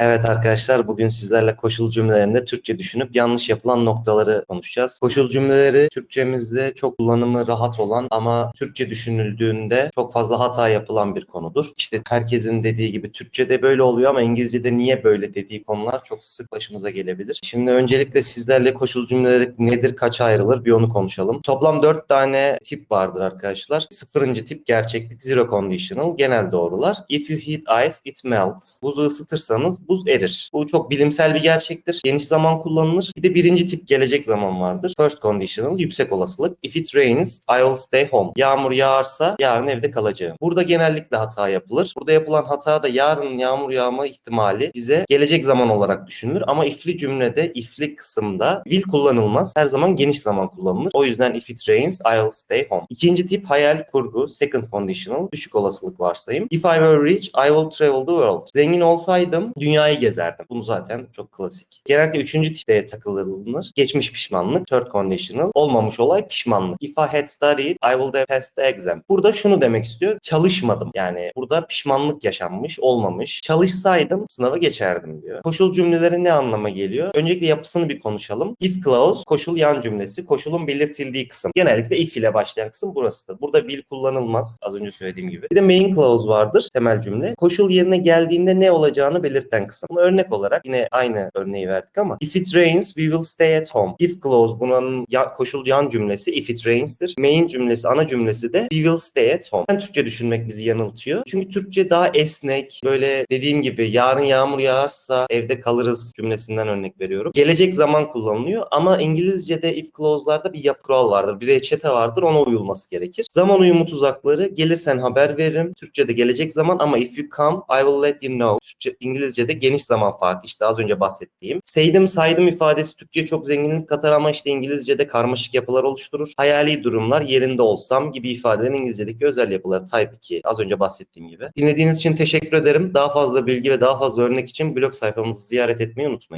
Evet arkadaşlar bugün sizlerle koşul cümlelerinde Türkçe düşünüp yanlış yapılan noktaları konuşacağız. Koşul cümleleri Türkçemizde çok kullanımı rahat olan ama Türkçe düşünüldüğünde çok fazla hata yapılan bir konudur. İşte herkesin dediği gibi Türkçe'de böyle oluyor ama İngilizce'de niye böyle dediği konular çok sık başımıza gelebilir. Şimdi öncelikle sizlerle koşul cümleleri nedir, kaça ayrılır bir onu konuşalım. Toplam 4 tane tip vardır arkadaşlar. Sıfırıncı tip gerçeklik zero conditional genel doğrular. If you heat ice it melts. Buzu ısıtırsanız buz erir. Bu çok bilimsel bir gerçektir. Geniş zaman kullanılır. Bir de birinci tip gelecek zaman vardır. First conditional yüksek olasılık. If it rains I will stay home. Yağmur yağarsa yarın evde kalacağım. Burada genellikle hata yapılır. Burada yapılan hata da yarın yağmur yağma ihtimali bize gelecek zaman olarak düşünülür. Ama ifli cümlede ifli kısımda will kullanılmaz. Her zaman geniş zaman kullanılır. O yüzden if it rains I will stay home. İkinci tip hayal kurgu. Second conditional düşük olasılık varsayım. If I were rich I will travel the world. Zengin olsaydım dünyayı gezerdim. Bunu zaten çok klasik. Genellikle üçüncü tipte takılır. Geçmiş pişmanlık. Third conditional. Olmamış olay pişmanlık. If I had studied I would have passed the exam. Burada şunu demek istiyor. Çalışmadım. Yani burada pişmanlık yaşanmış, olmamış. Çalışsaydım sınava geçerdim diyor. Koşul cümleleri ne anlama geliyor? Öncelikle yapısını bir konuşalım. If clause koşul yan cümlesi. Koşulun belirtildiği kısım. Genellikle if ile başlayan kısım burasıdır. Burada will kullanılmaz. Az önce söylediğim gibi. Bir de main clause vardır. Temel cümle. Koşul yerine geldiğinde ne olacağını belirten kısım. Bunu örnek olarak yine aynı örneği verdik ama if it rains we will stay at home. If clause bunun ya, koşul yan cümlesi if it rains'tir. Main cümlesi ana cümlesi de we will stay at home. Ben Türkçe düşünmek bizi yanıltıyor. Çünkü Türkçe daha esnek. Böyle dediğim gibi yarın yağmur yağarsa evde kalırız cümlesinden örnek veriyorum. Gelecek zaman kullanılıyor ama İngilizce'de if clause'larda bir yapı kural vardır. Bir reçete vardır ona uyulması gerekir. Zaman uyumu tuzakları gelirsen haber veririm. Türkçe'de gelecek zaman ama if you come I will let you know. Türkçe, İngilizce'de geniş zaman farkı işte az önce bahsettiğim. Saydım saydım ifadesi Türkçe'ye çok zenginlik katar ama işte İngilizce'de karmaşık yapılar oluşturur. Hayali durumlar yerinde olsam gibi ifadelerin İngilizce'deki özel yapıları type 2 az önce bahsettiğim gibi. Dinlediğiniz için teşekkür ederim. Daha fazla bilgi ve daha fazla örnek için blog sayfamızı ziyaret etmeyi unutmayın.